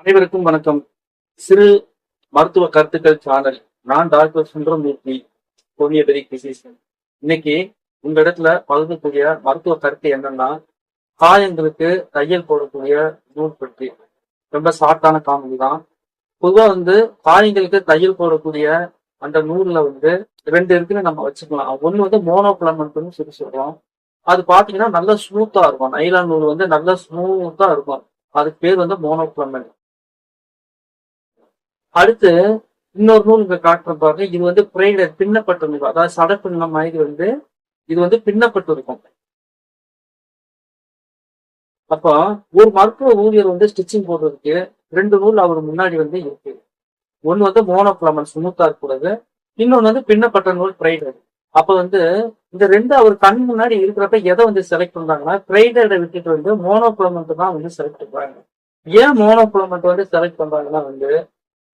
அனைவருக்கும் வணக்கம். சிறு மருத்துவ கருத்துக்கள் சேனல் நான் டாக்டர் சுந்தரமூர்த்தி ஹோமியோபதி பிசிஷியன் இன்னைக்கு உங்க இடத்துல பகிர்ந்தக்கூடிய மருத்துவ கருத்து என்னன்னா காயங்களுக்கு தையல் போடக்கூடிய நூல் பற்றி. ரொம்ப ஷார்ட்டான காமெடி தான். பொதுவாக வந்து காயங்களுக்கு தையல் போடக்கூடிய அந்த நூல்ல வந்து ரெண்டு இருக்குன்னு நம்ம வச்சுக்கலாம். ஒன்று வந்து மோனோபிளமெண்ட்னு சொல்லி சொல்றோம். அது பாத்தீங்கன்னா நல்ல ஸ்மூத்தா இருக்கும். நைலான் நூல் வந்து நல்ல ஸ்மூத்தா இருக்கும். அதுக்கு பேர் வந்து மோனோபிளமெண்ட் அடுத்து இன்னொரு நூல் இங்க காட்டுற பாருங்க. இது வந்து புரையில பின்னப்பட்ட நூல் அதாவது சடப்பின்ன மாதிரி வந்து இது வந்து பின்னப்பட்டு இருக்கும் அப்போ ஒரு மருத்துவ ஊழியர் வந்து ஸ்டிச்சிங் போடுறதுக்கு ரெண்டு நூல் அவர் முன்னாடி வந்து இருக்கு. ஒன்னு வந்து மோனோபிளமன் ஸ்மூத்தா இருக்கிறது இன்னொன்னு வந்து பின்னப்பட்ட நூல் பிரைடர். அப்ப வந்து இந்த ரெண்டு அவர் கண் முன்னாடி இருக்கிறப்ப எதை வந்து செலக்ட் பண்றாங்கன்னா பிரைடரை விட்டுட்டு வந்து மோனோபிளமெண்ட் தான் வந்து செலக்ட் பண்றாங்க. ஏன் மோனோபிளமெண்ட் வந்து செலக்ட் பண்றாங்கன்னா வந்து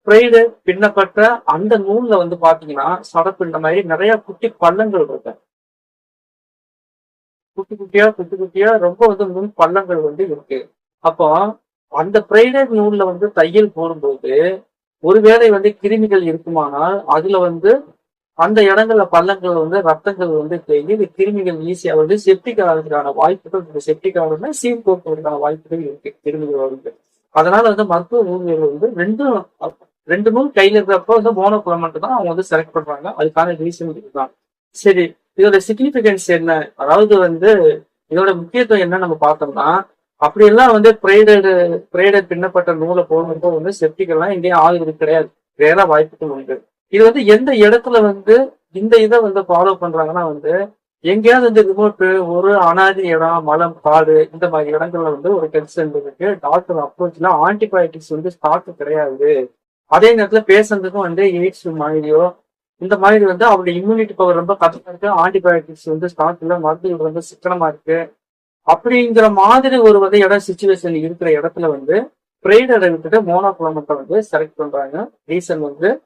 பிரெய்டு பின்னப்பட்ட அந்த நூல்ல வந்து பாத்தீங்கன்னா சடப்பிண்ட மாதிரி நிறைய குட்டி பள்ளங்கள் இருக்கு. குட்டி குட்டியா குட்டி குட்டியா ரொம்ப வந்து நுண் பள்ளங்கள் வந்து இருக்கு. அப்போ அந்த பிரைடட் நூல்ல வந்து தையல் போடும்போது ஒருவேளை வந்து கிருமிகள் இருக்குமானால் அதுல வந்து அந்த இடங்கள்ல பள்ளங்கள் வந்து ரத்தங்கள் வந்து தேங்கி இந்த கிருமிகள் ஈஸியா வந்து செப்டிக் ஆகிறதுக்கான வாய்ப்புகள் செப்டிக் ஆகுதுன்னா சீம் போக்குவதற்கான வாய்ப்புகள் இருக்கு கிருமிகள் வந்து. அதனால வந்து மருத்துவ ஊழியர்கள் வந்து ரெண்டும் ரெண்டு நூல் கையில இருக்கிறப்ப வந்து மோனோகுலமெண்ட் தான் அவங்க வந்து செலக்ட் பண்றாங்க. அதுக்கான ரீசன் இதுதான். சரி இதோட சிக்னிபிகன்ஸ் என்ன? அதாவது வந்து இதோட முக்கியத்துவம் என்ன நம்ம பார்த்தோம்னா அப்படியெல்லாம் வந்து பிரைடட் பிரைடட் பின்னப்பட்ட நூலை போடும்போது வந்து செப்டிக் இங்கேயும் எங்கேயும் கிடையாது. வேற வாய்ப்புகள் உண்டு. இது வந்து எந்த இடத்துல வந்து இந்த இதை வந்து ஃபாலோ பண்றாங்கன்னா வந்து எங்கேயாவது வந்து ரிமோட் ஒரு அனாதி இடம் மலம் காடு இந்த மாதிரி இடங்கள்ல வந்து ஒரு டென்ஷன் இருக்கு. டாக்டர் அப்ரோச்ல ஆன்டிபயோட்டிக்ஸ் வந்து ஸ்டாக் கிடையாது. அதே நேரத்துல பேசுறதுக்கும் வந்து எய்ட்ஸ் மாதிரியோ இந்த மாதிரி வந்து அவருடைய இம்யூனிட்டி பவர் ரொம்ப கம்மியா இருக்கு ஆன்டிபயோட்டிக்ஸ் வந்து ஸ்டாக் இல்ல மருந்துகள் வந்து சிக்கனமா இருக்கு. அப்படிங்கிற மாதிரி ஒரு வகையான இடம் சுச்சுவேஷன் இருக்கிற இடத்துல வந்து பிரைடரை விட்டுட்டு மோனோகுளமெண்ட்டை வந்து செலக்ட் பண்றாங்க. ரீசன் வந்து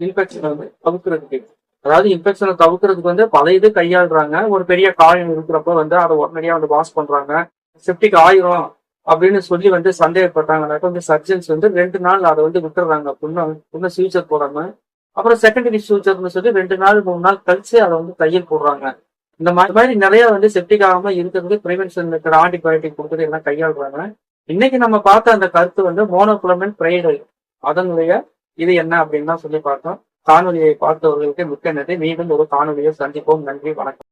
இன்ஃபெக்ஷன் வந்து தவிர்க்கிறதுக்கு. அதாவது இன்ஃபெக்ஷனை தவிர்க்கிறதுக்கு வந்து பல இது கையாளுறாங்க. ஒரு பெரிய காயம் இருக்கிறப்ப வந்து அதை உடனடியாக வந்து வாஷ் பண்றாங்க. செப்டிக் ஆயிரும். அப்படின்னு சொல்லி வந்து சந்தேகப்பட்டாங்கனாக்கா வந்து சர்ஜன்ஸ் வந்து ரெண்டு நாள் அதை வந்து விட்டுறாங்க. புண்ணை புண்ண சிகிச்சை போடாம. அப்புறம் செகண்டரி ஃபியூச்சர்னு சொல்லி ரெண்டு நாள் மூணு நாள் கழிச்சு அதை வந்து தையல் போடுறாங்க. இந்த மாதிரி மாதிரி நிறைய வந்து செப்டிக் ஆகாம இருக்கிறது ப்ரிவென்ஷன் இருக்கிற ஆன்டிபயோட்டிக் கொடுக்குறது எல்லாம் கையாளுறாங்க. இன்னைக்கு நம்ம பார்த்த அந்த கருத்து வந்து மோனோகுலமெண்ட் பிரைடல் அதனுடைய இது என்ன அப்படின்னு தான் சொல்லி பார்த்தோம். காணொலியை பார்த்தவர்களுக்கு மிக்க நன்றி. மீண்டும் ஒரு காணொலியை சந்திப்போம். நன்றி வணக்கம்.